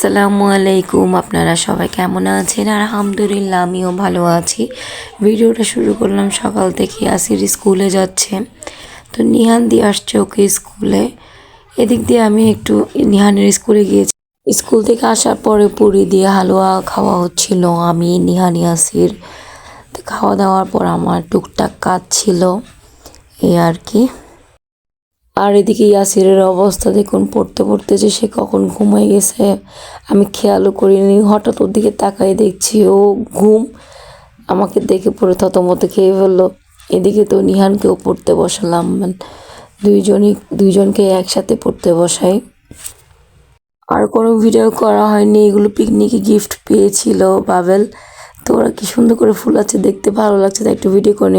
আসসালামু আলাইকুম। আপনারা সবাই কেমন আছেন? আর আলহামদুলিল্লাহ, আমিও ভালো আছি। ভিডিওটা শুরু করলাম সকাল থেকে আসির স্কুলে যাচ্ছে। তো নিহান দিয়ে আসছে ওকে স্কুলে। এদিক দিয়ে আমি একটু নিহানের স্কুলে গিয়েছি। স্কুল থেকে আসার পরে পুরি দিয়ে হালুয়া খাওয়া হচ্ছিল। আমি, নিহানি আসির খাওয়া দাওয়ার পর আমার টুকটাক কাজ ছিল। এই আর কি। আর এদিকে ইয়াসিরের অবস্থা দেখুন, পড়তে পড়তে যে সে কখন ঘুমাই গেছে, আমি খেয়ালও করিনি। হঠাৎ ওর দিকে তাকাই দেখছি ও ঘুম আমাকে দেখে পড়ে থতমত খেয়ে ফেলল। এদিকে তো নিহানকেও পড়তে বসালাম মানে দুইজনই, দুইজনকে একসাথে পড়তে বসাই। আর কোনো ভিডিও করা হয়নি, এগুলো পিকনিকে গিফট পেয়েছিল বাবেল। তো ওরা কি সুন্দর করে ফুল আছে, দেখতে ভালো লাগছে, তাই একটু ভিডিও করে।